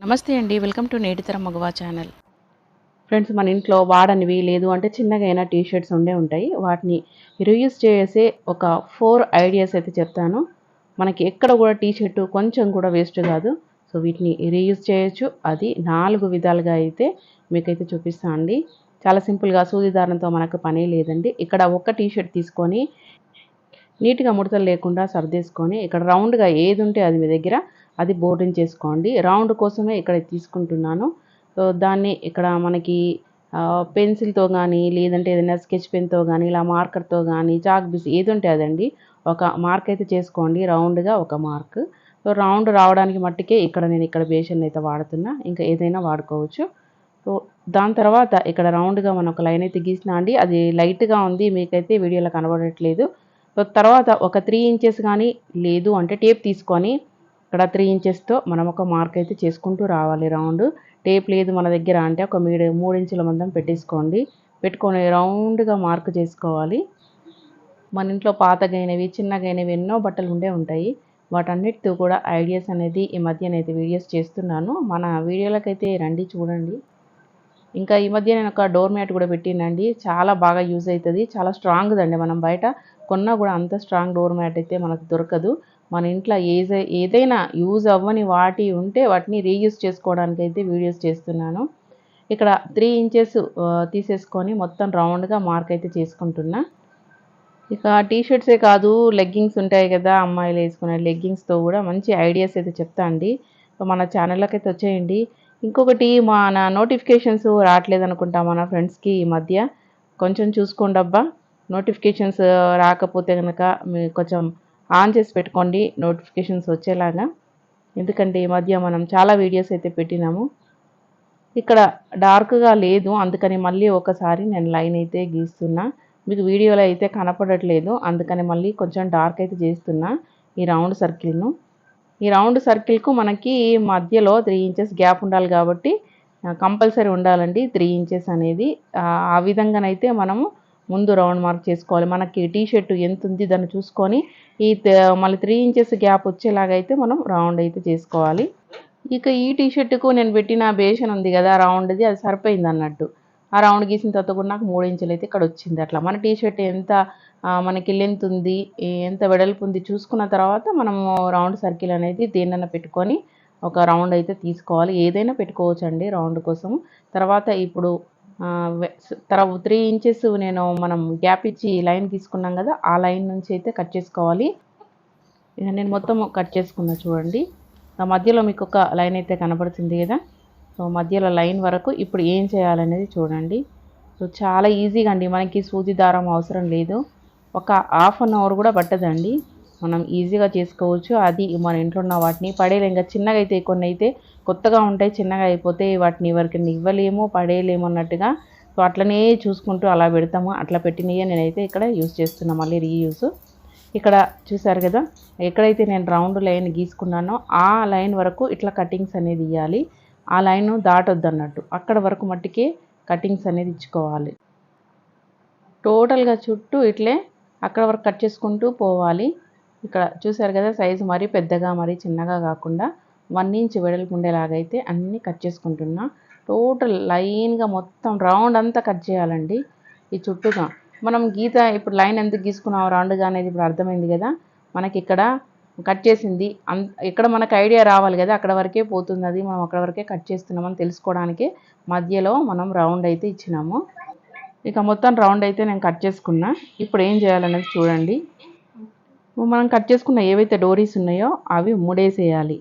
నమస్తే అండి. Welcome to నేటితరం మగవా ఛానల్. ఫ్రెండ్స్ మన ఇంట్లో వాడనివి లేదు అంటే చిన్నగా అయినా టీ షర్ట్స్ ఉండే ఉంటాయి. వాటిని రీయూస్ చేసే ఒక ఫోర్ ఐడియాస్ అయితే చెప్తాను. మనకి ఎక్కడ కూడా టీ షర్ట్ కొంచెం కూడా వేస్ట్ కాదు. సో వీటిని రీయూస్ చేయొచ్చు. అది నాలుగు విధాలుగా అయితే మీకైతే చూపిస్తాను అండి. చాలా సింపుల్గా సూది దారంతో మనకు పని లేదండి. ఇక్కడ ఒక్క టీ షర్ట్ తీసుకొని నీట్గా ముడతలు లేకుండా సర్దేసుకొని ఇక్కడ రౌండ్గా ఏది ఉంటే అది మీ దగ్గర అది బోర్డింగ్ చేసుకోండి. రౌండ్ కోసమే ఇక్కడ తీసుకుంటున్నాను. సో దాన్ని ఇక్కడ మనకి పెన్సిల్తో కానీ లేదంటే ఏదైనా స్కెచ్ పెన్తో కానీ ఇలా మార్కర్తో కానీ చాక్ బిస్ ఏది ఉంటే అదండి. ఒక మార్క్ అయితే చేసుకోండి. రౌండ్గా ఒక మార్క్. సో రౌండ్ రావడానికి మట్టుకే ఇక్కడ నేను ఇక్కడ బేషన్ అయితే వాడుతున్నా. ఇంకా ఏదైనా వాడుకోవచ్చు. సో దాని తర్వాత ఇక్కడ రౌండ్గా మనం ఒక లైన్ అయితే గీసినా అండి అది లైట్గా ఉంది మీకైతే వీడియోలో కనబడట్లేదు. సో తర్వాత ఒక త్రీ ఇంచెస్ కానీ లేదు అంటే టేప్ తీసుకొని ఇక్కడ త్రీ ఇంచెస్తో మనం ఒక మార్క్ అయితే చేసుకుంటూ రావాలి. రౌండ్ టేప్ లేదు మన దగ్గర అంటే ఒక మీడి మూడు ఇంచుల మందం పెట్టేసుకోండి. పెట్టుకొని రౌండ్గా మార్క్ చేసుకోవాలి. మన ఇంట్లో పాతగైనవి చిన్నగైనవి ఎన్నో బట్టలు ఉండే ఉంటాయి. వాటన్నిటితో కూడా ఐడియాస్ అనేది ఈ మధ్యనైతే వీడియోస్ చేస్తున్నాను. మన వీడియోలకైతే రండి చూడండి. ఇంకా ఈ మధ్య నేను ఒక డోర్ మ్యాట్ కూడా పెట్టినండి చాలా బాగా యూజ్ అవుతుంది. చాలా స్ట్రాంగ్దండి మనం బయట కొన్నా కూడా అంత స్ట్రాంగ్ డోర్ మ్యాట్ అయితే మనకు దొరకదు. మన ఇంట్లో ఏదై ఏదైనా యూజ్ అవ్వని వాటి ఉంటే వాటిని రీయూజ్ చేసుకోవడానికి అయితే వీడియోస్ చేస్తున్నాను. ఇక్కడ త్రీ ఇంచెస్ తీసేసుకొని మొత్తం రౌండ్గా మార్క్ అయితే చేసుకుంటున్నా. ఇక టీ షర్ట్సే కాదు లెగ్గింగ్స్ ఉంటాయి కదా అమ్మాయిలు వేసుకునే లెగ్గింగ్స్తో కూడా మంచి ఐడియాస్ అయితే చెప్తా అండి. మన ఛానల్లోకి అయితే వచ్చేయండి. ఇంకొకటి మన నోటిఫికేషన్స్ రావట్లేదు అనుకుంటా మన ఫ్రెండ్స్కి ఈ మధ్య. కొంచెం చూసుకోండి అబ్బా నోటిఫికేషన్స్ రాకపోతే కనుక కొంచెం ఆన్ చేసి పెట్టుకోండి నోటిఫికేషన్స్ వచ్చేలాగా. ఎందుకంటే ఈ మధ్య మనం చాలా వీడియోస్ అయితే పెట్టినాము. ఇక్కడ డార్క్గా లేదు అందుకని మళ్ళీ ఒకసారి నేను లైన్ అయితే గీస్తున్నా. మీకు వీడియోలో అయితే కనపడట్లేదు అందుకని మళ్ళీ కొంచెం డార్క్ అయితే చేస్తున్నా ఈ రౌండ్ సర్కిల్ను ఈ రౌండ్ సర్కిల్కు మనకి మధ్యలో త్రీ ఇంచెస్ గ్యాప్ ఉండాలి కాబట్టి కంపల్సరీ ఉండాలండి త్రీ ఇంచెస్ అనేది. ఆ విధంగానైతే మనము ముందు రౌండ్ మార్క్ చేసుకోవాలి. మనకి టీ షర్ట్ ఎంత ఉంది దాన్ని చూసుకొని ఈ మళ్ళీ త్రీ ఇంచెస్ గ్యాప్ వచ్చేలాగైతే మనం రౌండ్ అయితే చేసుకోవాలి. ఇక ఈ టీ షర్ట్కు నేను పెట్టిన బేషన్ ఉంది కదా రౌండ్ది అది సరిపోయింది అన్నట్టు. ఆ రౌండ్ గీసిన తర్వాత కూడా నాకు మూడు ఇంచులు అయితే ఇక్కడ వచ్చింది అట్లా. మన టీ షర్ట్ ఎంత మనకి లెంత్ ఉంది ఎంత వెడల్పు ఉంది చూసుకున్న తర్వాత మనము రౌండ్ సర్కిల్ అనేది దేన్నైనా పెట్టుకొని ఒక రౌండ్ అయితే తీసుకోవాలి. ఏదైనా పెట్టుకోవచ్చు అండి రౌండ్ కోసం. తర్వాత ఇప్పుడు తర్వాత త్రీ ఇంచెస్ నేను మనం గ్యాప్ ఇచ్చి లైన్ తీసుకున్నాం కదా ఆ లైన్ నుంచి అయితే కట్ చేసుకోవాలి. నేను మొత్తం కట్ చేసుకున్నా చూడండి. ఆ మధ్యలో మీకు ఒక లైన్ అయితే కనబడుతుంది కదా. సో మధ్యలో లైన్ వరకు ఇప్పుడు ఏం చేయాలనేది చూడండి. సో చాలా ఈజీగా అండి. మనకి సూది దారం అవసరం లేదు. ఒక హాఫ్ అన్ అవర్ కూడా పట్టదండి. మనం ఈజీగా చేసుకోవచ్చు. అది మన ఇంట్లో ఉన్న వాటిని పడేలే ఇంకా చిన్నగా అయితే కొన్ని అయితే కొత్తగా ఉంటాయి చిన్నగా అయిపోతే వాటిని ఎవరికైనా ఇవ్వలేము పడేయలేము అన్నట్టుగా. సో అట్లనే చూసుకుంటూ అలా పెడతాము. అట్లా పెట్టినవి నేనైతే ఇక్కడ యూజ్ చేస్తున్నా. మళ్ళీ రీయూస్ ఇక్కడ చూసారు కదా ఎక్కడైతే నేను రౌండ్ లైన్ గీసుకున్నానో ఆ లైన్ వరకు ఇట్లా కటింగ్స్ అనేది ఇవ్వాలి ఆ లైన్ దాటొద్దు అన్నట్టు. అక్కడ వరకు మట్టికి కటింగ్స్ అనేది ఇచ్చుకోవాలి. టోటల్గా చుట్టూ ఇట్లే అక్కడ వరకు కట్ చేసుకుంటూ పోవాలి. ఇక్కడ చూసారు కదా సైజు మరీ పెద్దగా మరీ చిన్నగా కాకుండా వన్ ఇంచ్ వెడల్పు ఉండేలాగైతే అన్నీ కట్ చేసుకుంటున్నా. టోటల్ లైన్గా మొత్తం రౌండ్ అంతా కట్ చేయాలండి. ఈ చుట్టూగా మనం గీత ఇప్పుడు లైన్ ఎందుకు గీసుకున్నాం? రౌండ్గా అనేది ఇప్పుడు అర్థమైంది కదా. మనకి ఇక్కడ కట్ చేసింది. అన్ ఇక్కడ మనకు ఐడియా రావాలి కదా. అక్కడ వరకే పోతుంది అది. మనం అక్కడ వరకే కట్ చేస్తున్నామని తెలుసుకోవడానికి మధ్యలో మనం రౌండ్ అయితే ఇచ్చినాము. ఇక మొత్తం రౌండ్ అయితే నేను కట్ చేసుకున్నా. ఇప్పుడు ఏం చేయాలనేది చూడండి. మనం కట్ చేసుకున్న ఏవైతే డోరీస్ ఉన్నాయో అవి ముడేసేయాలి.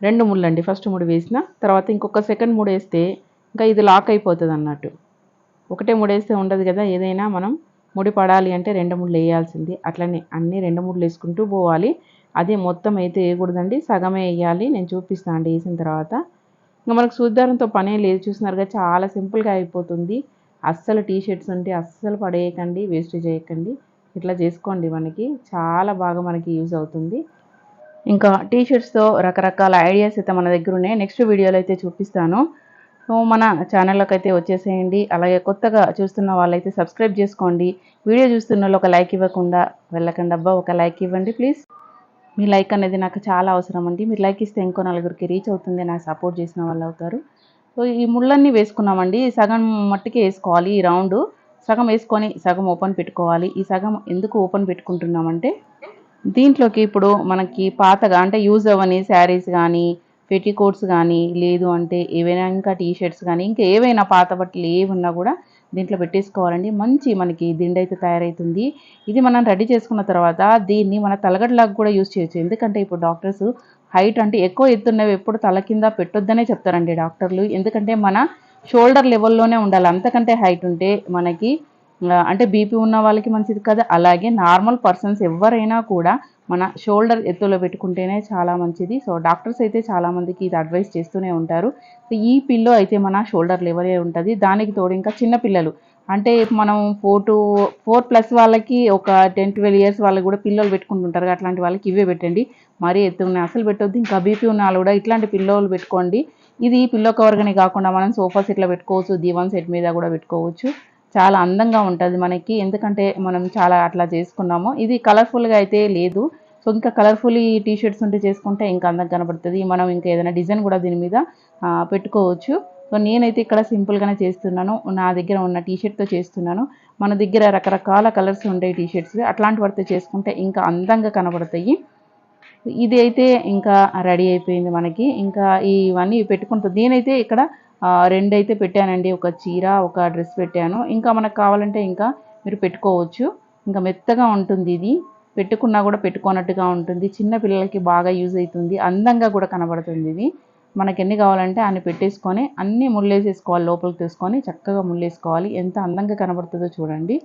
రెండు ముళ్ళండి. ఫస్ట్ ముడి వేసిన తర్వాత ఇంకొక సెకండ్ ముడి వేస్తే ఇంకా ఇది లాక్ అయిపోతుంది అన్నట్టు ఒకటే ముడేస్తే ఉండదు కదా ఏదైనా మనం ముడి పడాలి అంటే రెండు ముళ్ళు వేయాల్సింది. అట్లనే అన్నీ రెండు ముళ్ళు వేసుకుంటూ పోవాలి. అది మొత్తం అయితే వేయకూడదండి. సగమే వేయాలి. నేను చూపిస్తాను అండి. వేసిన తర్వాత ఇంకా మనకు సూద్దారంతో పనే లేదు. చూసినారుగా చాలా సింపుల్గా అయిపోతుంది. అస్సలు టీ షర్ట్స్ ఉంటే అస్సలు పడేయకండి. వేస్ట్ చేయకండి. ఇట్లా చేసుకోండి మనకి. చాలా బాగా మనకి యూజ్ అవుతుంది. ఇంకా టీ షర్ట్స్తో రకరకాల ఐడియాస్ అయితే మన దగ్గర ఉన్నాయి. నెక్స్ట్ వీడియోలో అయితే చూపిస్తాను. సో మన ఛానల్లోకి అయితే వచ్చేసేయండి. అలాగే కొత్తగా చూస్తున్న వాళ్ళైతే సబ్స్క్రైబ్ చేసుకోండి. వీడియో చూస్తున్న వాళ్ళు ఒక లైక్ ఇవ్వకుండా వెళ్ళకండి అబ్బా ఒక లైక్ ఇవ్వండి ప్లీజ్. మీ లైక్ అనేది నాకు చాలా అవసరం అండి. మీరు లైక్ ఇస్తే ఇంకో నలుగురికి రీచ్ అవుతుంది నాకు సపోర్ట్ చేసిన వాళ్ళు అవుతారు. సో ఈ ముళ్ళన్నీ వేసుకున్నామండి. సగం మట్టుకే వేసుకోవాలి ఈ రౌండ్. సగం వేసుకొని సగం ఓపెన్ పెట్టుకోవాలి. ఈ సగం ఎందుకు ఓపెన్ పెట్టుకుంటున్నామంటే దీంట్లోకి ఇప్పుడు మనకి పాతగా అంటే యూజ్ అవ్వని శారీస్ కానీ పెటికోట్స్ కానీ లేదు అంటే ఏవైనా ఇంకా టీ షర్ట్స్ కానీ ఇంకా ఏవైనా పాత బట్టలు ఏమున్నా కూడా దీంట్లో పెట్టేసుకోవాలండి. మంచి మనకి దిండు అయితే తయారవుతుంది ఇది మనం రెడీ చేసుకున్న తర్వాత దీన్ని మన తలగడలాగా కూడా యూజ్ చేయొచ్చు. ఎందుకంటే ఇప్పుడు డాక్టర్స్ హైట్ అంటే ఎక్కువ ఎత్తున్నవి ఎప్పుడు తల కింద పెట్టొద్దనే చెప్తారండి డాక్టర్లు. ఎందుకంటే మన షోల్డర్ లెవెల్లోనే ఉండాలి. అంతకంటే హైట్ ఉంటే మనకి అంటే బీపీ ఉన్న వాళ్ళకి మంచిది కదా. అలాగే నార్మల్ పర్సన్స్ ఎవరైనా కూడా మన షోల్డర్ ఎత్తులో పెట్టుకుంటేనే చాలా మంచిది. సో డాక్టర్స్ అయితే చాలామందికి ఇది అడ్వైస్ చేస్తూనే ఉంటారు. సో ఈ పిల్లో అయితే మన షోల్డర్ లెవెలే ఉంటుంది. దానికి తోడు ఇంకా చిన్న పిల్లలు. అంటే మనం ఫోర్ టు ఫోర్ ప్లస్ వాళ్ళకి ఒక టెన్ ట్వెల్వ్ ఇయర్స్ వాళ్ళకి కూడా పిల్లలు పెట్టుకుంటుంటారు. అట్లాంటి వాళ్ళకి ఇవే పెట్టండి. మరీ ఎత్తు అసలు పెట్టొద్దు. ఇంకా బీపీ ఉన్న వాళ్ళు కూడా ఇట్లాంటి పిల్లోలు పెట్టుకోండి. ఇది పిల్లో కవర్గానే కాకుండా మనం సోఫా సెట్లో పెట్టుకోవచ్చు దీవన్ సెట్ మీద కూడా పెట్టుకోవచ్చు. చాలా అందంగా ఉంటుంది మనకి. ఎందుకంటే మనం చాలా అట్లా చేసుకున్నాము. ఇది కలర్ఫుల్గా అయితే లేదు. సో ఇంకా కలర్ఫుల్ ఈ టీ షర్ట్స్ ఉంటే చేసుకుంటే ఇంకా అందంగా కనబడుతుంది. మనం ఇంకా ఏదైనా డిజైన్ కూడా దీని మీద పెట్టుకోవచ్చు. సో నేనైతే ఇక్కడ సింపుల్గానే చేస్తున్నాను. నా దగ్గర ఉన్న టీ షర్ట్తో చేస్తున్నాను. మన దగ్గర రకరకాల కలర్స్ ఉంటాయి టీ షర్ట్స్ అట్లాంటి వాటితో చేసుకుంటే ఇంకా అందంగా కనబడతాయి. ఇది అయితే ఇంకా రెడీ అయిపోయింది మనకి. ఇంకా ఇవన్నీ పెట్టుకుంటుంది నేనైతే ఇక్కడ రెండు అయితే పెట్టానండి. ఒక చీర ఒక డ్రెస్ పెట్టాను. ఇంకా మనకు కావాలంటే ఇంకా మీరు పెట్టుకోవచ్చు. ఇంకా మెత్తగా ఉంటుంది ఇది. పెట్టుకున్నా కూడా పెట్టుకున్నట్టుగా ఉంటుంది. చిన్న పిల్లలకి బాగా యూజ్ అవుతుంది. అందంగా కూడా కనబడుతుంది ఇది. మనకి ఎన్ని కావాలంటే అన్ని పెట్టేసుకొని అన్నీ ముళ్ళేసేసుకోవాలి లోపలికి తీసుకొని చక్కగా ముళ్ళేసుకోవాలి ఎంత అందంగా కనబడుతుందో చూడండి.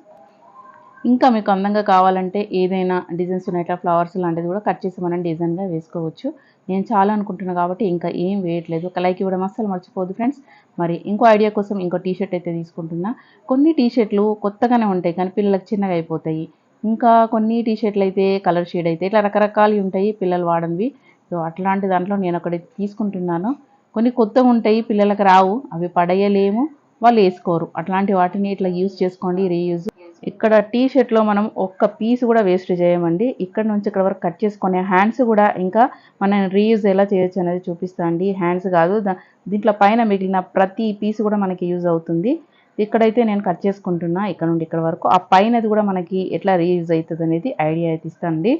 ఇంకా మీకు అందంగా కావాలంటే ఏదైనా డిజైన్స్ ఉన్నాయి ఇట్లా ఫ్లవర్స్ లాంటిది కూడా కట్ చేసి మనం డిజైన్గా వేసుకోవచ్చు. నేను చాలా అనుకుంటున్నాను కాబట్టి ఇంకా ఏం వేయట్లేదు. ఒక లైక్ ఇవ్వడం అస్సలు మర్చిపోదు ఫ్రెండ్స్ మరి ఇంకో ఐడియా కోసం ఇంకో టీషర్ట్ అయితే తీసుకుంటున్నా. కొన్ని టీషర్ట్లు కొత్తగానే ఉంటాయి కానీ పిల్లలకు చిన్నగా అయిపోతాయి. ఇంకా కొన్ని టీషర్ట్లు అయితే కలర్ షేడ్ అయితే ఇట్లా రకరకాలు ఉంటాయి పిల్లలు వాడనివి. సో అట్లాంటి దాంట్లో నేను ఒకటి తీసుకుంటున్నాను. కొన్ని కొత్తగా ఉంటాయి పిల్లలకు రావు. అవి పడేయలేము. వాళ్ళు వేసుకోరు. అట్లాంటి వాటిని ఇట్లా యూజ్ చేసుకోండి రీయూజ్ ఇక్కడ టీ షర్ట్లో మనం ఒక్క పీస్ కూడా వేస్ట్ చేయమండి. ఇక్కడ నుంచి ఇక్కడ వరకు కట్ చేసుకునే హ్యాండ్స్ కూడా ఇంకా మనం రీయూజ్ ఎలా చేయొచ్చు అనేది చూపిస్తాండి హ్యాండ్స్ కాదు దీంట్లో పైన మిగిలిన ప్రతి పీస్ కూడా మనకి యూజ్ అవుతుంది. ఇక్కడైతే నేను కట్ చేసుకుంటున్నా ఇక్కడ నుండి ఇక్కడ వరకు. ఆ పైనది కూడా మనకి ఎట్లా రీయూజ్ అవుతుంది అనేది ఐడియా అయితే ఇస్తానండి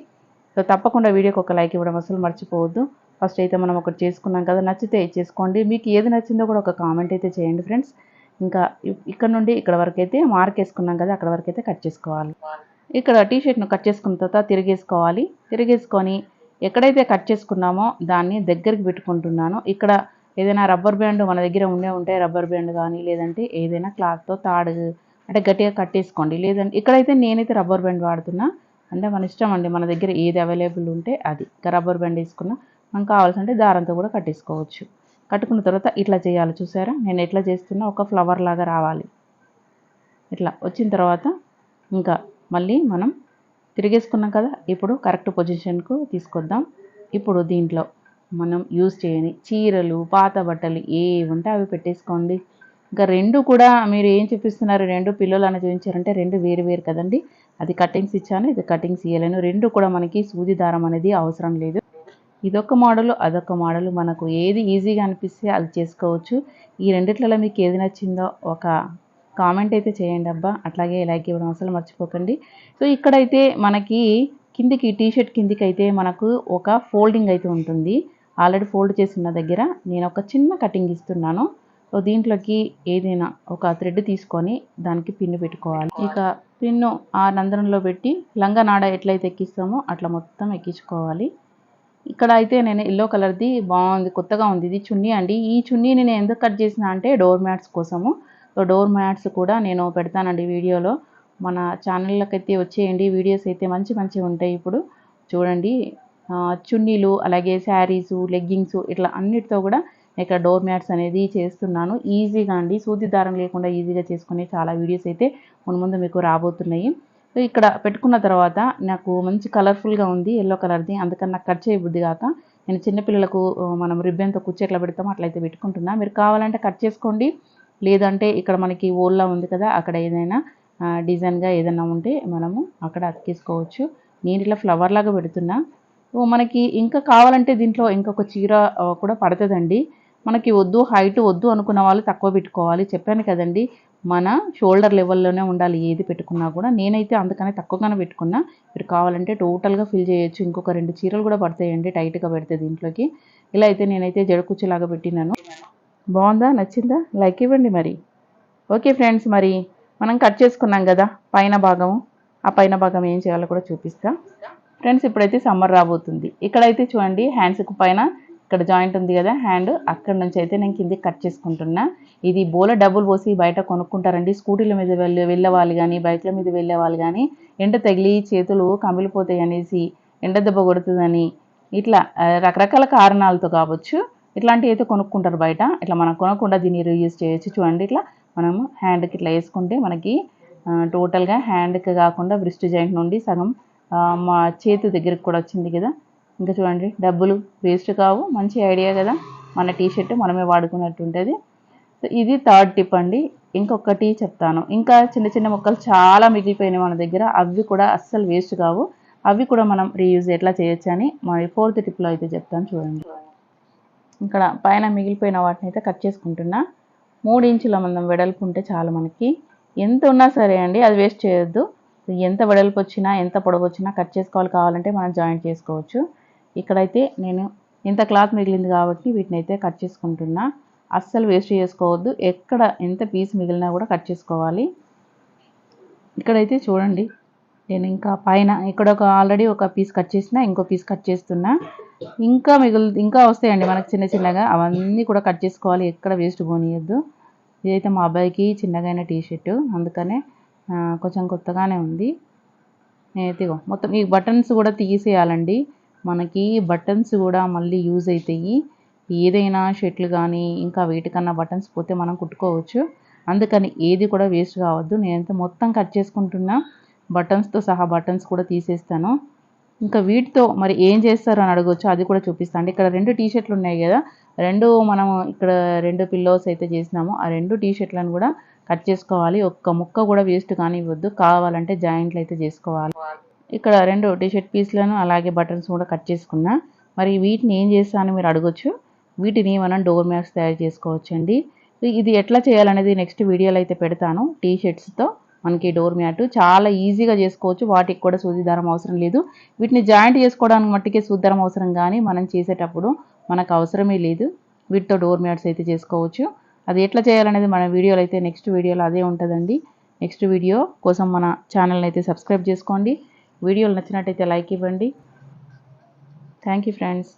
సో తప్పకుండా వీడియోకి ఒక లైక్ ఇవ్వడం అసలు మర్చిపోవద్దు. ఫస్ట్ అయితే మనం ఒకటి చేసుకున్నాం కదా నచ్చితే చేసుకోండి. మీకు ఏది నచ్చిందో కూడా ఒక కామెంట్ అయితే చేయండి ఫ్రెండ్స్ ఇంకా ఇక్కడ నుండి ఇక్కడ వరకు అయితే మార్క్ వేసుకున్నాం కదా అక్కడ వరకు అయితే కట్ చేసుకోవాలి. ఇక్కడ టీ షర్ట్ను కట్ చేసుకున్న తర్వాత తిరిగేసుకోవాలి. తిరిగేసుకొని ఎక్కడైతే కట్ చేసుకున్నామో దాన్ని దగ్గరికి పెట్టుకుంటున్నాను. ఇక్కడ ఏదైనా రబ్బర్ బ్యాండ్ మన దగ్గర ఉండే ఉంటే రబ్బర్ బ్యాండ్ కానీ లేదంటే ఏదైనా క్లాత్తో తాడు అంటే గట్టిగా కట్టేసుకోండి లేదంటే ఇక్కడైతే నేనైతే రబ్బర్ బ్యాండ్ వాడుతున్నా. అంటే మన ఇష్టం అండి మన దగ్గర ఏది అవైలబుల్ ఉంటే అది. రబ్బర్ బ్యాండ్ వేసుకున్నా మనకు కావాల్సింటే దారంతో కూడా కట్టేసుకోవచ్చు కట్టుకున్న తర్వాత ఇట్లా చేయాలి చూసారా? నేను ఎట్లా చేస్తున్నా ఒక ఫ్లవర్ లాగా రావాలి. ఇట్లా వచ్చిన తర్వాత ఇంకా మళ్ళీ మనం తిరిగేసుకున్నాం కదా ఇప్పుడు కరెక్ట్ పొజిషన్కు తీసుకొద్దాం. ఇప్పుడు దీంట్లో మనం యూజ్ చేయని చీరలు పాత బట్టలు ఏవి ఉంటే అవి పెట్టేసుకోండి. ఇంకా రెండు కూడా మీరు ఏం చూపిస్తున్నారు? రెండు పిల్లలు అని చూపించారంటే రెండు వేరు వేరు కదండి. అది కటింగ్స్ ఇచ్చాను ఇది కటింగ్స్ ఇవ్వలేను రెండు కూడా మనకి సూది దారం అనేది అవసరం లేదు. ఇదొక మోడల్ అదొక మోడల్. మనకు ఏది ఈజీగా అనిపిస్తే అది చేసుకోవచ్చు. ఈ రెండిట్లలో మీకు ఏది నచ్చిందో ఒక కామెంట్ అయితే చేయండి అబ్బా. అట్లాగే లైక్ ఇవ్వడం అసలు మర్చిపోకండి. సో ఇక్కడైతే మనకి కిందికి టీషర్ట్ కిందికి అయితే మనకు ఒక ఫోల్డింగ్ అయితే ఉంటుంది. ఆల్రెడీ ఫోల్డ్ చేసిన దగ్గర నేను ఒక చిన్న కటింగ్ ఇస్తున్నాను. సో దీంట్లోకి ఏదైనా ఒక థ్రెడ్ తీసుకొని దానికి పిన్ను పెట్టుకోవాలి. ఇక పిన్ను ఆ నందనంలో పెట్టి లంగా నాడ ఎట్లయితే ఎక్కిస్తామో అట్లా మొత్తం ఎక్కించుకోవాలి. ఇక్కడ అయితే నేను ఎల్లో కలర్ది బాగుంది కొత్తగా ఉంది ఇది చున్నీ అండి. ఈ చున్నీని నేను ఎందుకు కట్ చేసిన అంటే డోర్ మ్యాట్స్ కోసము. సో డోర్ మ్యాట్స్ కూడా నేను పెడతానండి వీడియోలో. మన ఛానళ్ళకైతే వచ్చేయండి వీడియోస్ అయితే మంచి మంచిగా ఉంటాయి ఇప్పుడు. చూడండి చున్నీలు అలాగే శారీసు లెగ్గింగ్స్ ఇట్లా అన్నిటితో కూడా ఇక్కడ డోర్ మ్యాట్స్ అనేది చేస్తున్నాను. ఈజీగా అండి సూది దారం లేకుండా ఈజీగా చేసుకునే చాలా వీడియోస్ అయితే ముందు ముందు మీకు రాబోతున్నాయి. ఇక్కడ పెట్టుకున్న తర్వాత నాకు మంచి కలర్ఫుల్గా ఉంది ఎల్లో కలర్ది అందుకని నాకు కట్ చేయబుద్ది కాక నేను చిన్నపిల్లలకు మనం రిబ్బెన్తో కుచ్చి ఎట్లా పెడతామో అట్లయితే పెట్టుకుంటున్నా. మీరు కావాలంటే కట్ చేసుకోండి. లేదంటే ఇక్కడ మనకి ఓల్లా ఉంది కదా అక్కడ ఏదైనా డిజైన్గా ఏదైనా ఉంటే మనము అక్కడ అతికేసుకోవచ్చు నేను ఇట్లా ఫ్లవర్ లాగా పెడుతున్నా. మనకి ఇంకా కావాలంటే దీంట్లో ఇంకొక చీర కూడా పడుతుందండి. మనకి వద్దు హైట్ వద్దు అనుకున్న వాళ్ళు తక్కువ పెట్టుకోవాలి. చెప్పాను కదండి మన షోల్డర్ లెవెల్లోనే ఉండాలి ఏది పెట్టుకున్నా కూడా. నేనైతే అందుకనే తక్కువగానే పెట్టుకున్నా. మీరు కావాలంటే టోటల్గా ఫిల్ చేయొచ్చు. ఇంకొక రెండు చీరలు కూడా పడతాయండి టైట్గా పెడితే దీంట్లోకి. ఇలా అయితే నేనైతే జడకుచ్చిలాగా పెట్టినాను. బాగుందా? నచ్చిందా? లైక్ ఇవ్వండి మరి. ఓకే ఫ్రెండ్స్ మరి మనం కట్ చేసుకున్నాం కదా పైన భాగం. ఆ పైన భాగం ఏం చేయాలో కూడా చూపిస్తా. ఫ్రెండ్స్ ఇప్పుడైతే సమ్మర్ రాబోతుంది. ఇక్కడైతే చూడండి హ్యాండ్స్కి పైన ఇక్కడ జాయింట్ ఉంది కదా హ్యాండ్. అక్కడ నుంచి అయితే నేను కిందికి కట్ చేసుకుంటున్నా. ఇది బోల డబ్బులు పోసి బయట కొనుక్కుంటారండి. స్కూటీల మీద వెళ్ళే వెళ్ళే వాళ్ళు కానీ బైక్ల మీద వెళ్ళే వాళ్ళు కానీ ఎండ తగిలి చేతులు కమిలిపోతాయి అనేసి ఎండ దెబ్బ కొడుతుందని ఇట్లా రకరకాల కారణాలతో కావచ్చు. ఇట్లాంటివి అయితే కొనుక్కుంటారు బయట. ఇట్లా మనం కొనకుండా దీన్ని రీయూజ్ చేయొచ్చు. చూడండి ఇట్లా మనము హ్యాండ్కి ఇట్లా వేసుకుంటే మనకి టోటల్గా హ్యాండ్కి కాకుండా బ్రిస్ట్ జాయింట్ నుండి సగం మా చేతి దగ్గరికి కూడా వచ్చింది కదా. ఇంకా చూడండి డబ్బులు వేస్ట్ కావు. మంచి ఐడియా కదా. మన టీ షర్ట్ మనమే వాడుకున్నట్టు ఉంటుంది సో ఇది థర్డ్ టిప్ అండి. ఇంకొకటి చెప్తాను. ఇంకా చిన్న చిన్న మొక్కలు చాలా మిగిలిపోయినాయి మన దగ్గర. అవి కూడా అస్సలు వేస్ట్ కావు. అవి కూడా మనం రీయూజ్ ఎట్లా చేయొచ్చు అని మరి ఫోర్త్ టిప్లో అయితే చెప్తాను చూడండి. ఇక్కడ పైన మిగిలిపోయిన వాటిని అయితే కట్ చేసుకుంటున్నా. మూడు ఇంచుల మందం వెడల్పు ఉంటే చాలు మనకి. ఎంత ఉన్నా సరే అండి అది వేస్ట్ చేయొద్దు. ఎంత వెడల్పు వచ్చినా ఎంత పొడవు వచ్చినా కట్ చేసుకోవాలి కావాలంటే మనం జాయింట్ చేసుకోవచ్చు. ఇక్కడైతే నేను ఇంత క్లాత్ మిగిలింది కాబట్టి వీటిని అయితే కట్ చేసుకుంటున్నా. అస్సలు వేస్ట్ చేసుకోవద్దు. ఎక్కడ ఎంత పీస్ మిగిలినా కూడా కట్ చేసుకోవాలి. ఇక్కడైతే చూడండి నేను ఇంకా పైన ఇక్కడ ఒక ఆల్రెడీ ఒక పీస్ కట్ చేసిన ఇంకో పీస్ కట్ చేస్తున్నా. ఇంకా మిగులు ఇంకా వస్తాయండి మనకు చిన్న చిన్నగా. అవన్నీ కూడా కట్ చేసుకోవాలి. ఎక్కడ వేస్ట్ పోనీయద్దు. ఇదైతే మా అబ్బాయికి చిన్నగైన అయిన షర్టు అందుకనే కొంచెం కొత్తగానే ఉంది. నేనైతే మొత్తం ఈ బటన్స్ కూడా తీసేయాలండి. మనకి బటన్స్ కూడా మళ్ళీ యూజ్ అవుతాయి ఏదైనా షర్ట్లు కానీ ఇంకా వీటికన్నా బటన్స్ పోతే మనం కుట్టుకోవచ్చు. అందుకని ఏది కూడా వేస్ట్ కావద్దు. నేనైతే మొత్తం కట్ చేసుకుంటున్నా. బటన్స్తో సహా బటన్స్ కూడా తీసేస్తాను. ఇంకా వీటితో మరి ఏం చేస్తారు అని అడగొచ్చు. అది కూడా చూపిస్తాను ఇక్కడ రెండు టీ షర్ట్లు ఉన్నాయి కదా. రెండు మనం ఇక్కడ రెండు పిల్లోస్ అయితే చేసినాము. ఆ రెండు టీ షర్ట్లను కూడా కట్ చేసుకోవాలి. ఒక్క ముక్క కూడా వేస్ట్ కానివ్వద్దు. కావాలంటే జాయింట్లు అయితే చేసుకోవాలి. ఇక్కడ రెండు టీషర్ట్ పీస్లను అలాగే బటన్స్ కూడా కట్ చేసుకున్నా. మరి వీటిని ఏం చేస్తాను మీరు అడగొచ్చు. వీటిని మనం డోర్ మ్యాట్స్ తయారు చేసుకోవచ్చు అండి ఇది ఎట్లా చేయాలనేది నెక్స్ట్ వీడియోలో అయితే పెడతాను. టీ షర్ట్స్తో మనకి డోర్ మ్యాట్ చాలా ఈజీగా చేసుకోవచ్చు. వాటికి కూడా సూది దారం అవసరం లేదు. వీటిని జాయింట్ చేసుకోవడానికి మట్టికే సూది దారం అవసరం కానీ మనం చేసేటప్పుడు మనకు అవసరమే లేదు. వీటితో డోర్ మ్యాట్స్ అయితే చేసుకోవచ్చు. అది ఎట్లా చేయాలనేది మన వీడియోలో అయితే నెక్స్ట్ వీడియోలో అదే ఉంటుందండి. నెక్స్ట్ వీడియో కోసం మన ఛానల్ని అయితే సబ్స్క్రైబ్ చేసుకోండి. వీడియోలు నచ్చినట్టయితే లైక్ ఇవ్వండి. Thank you friends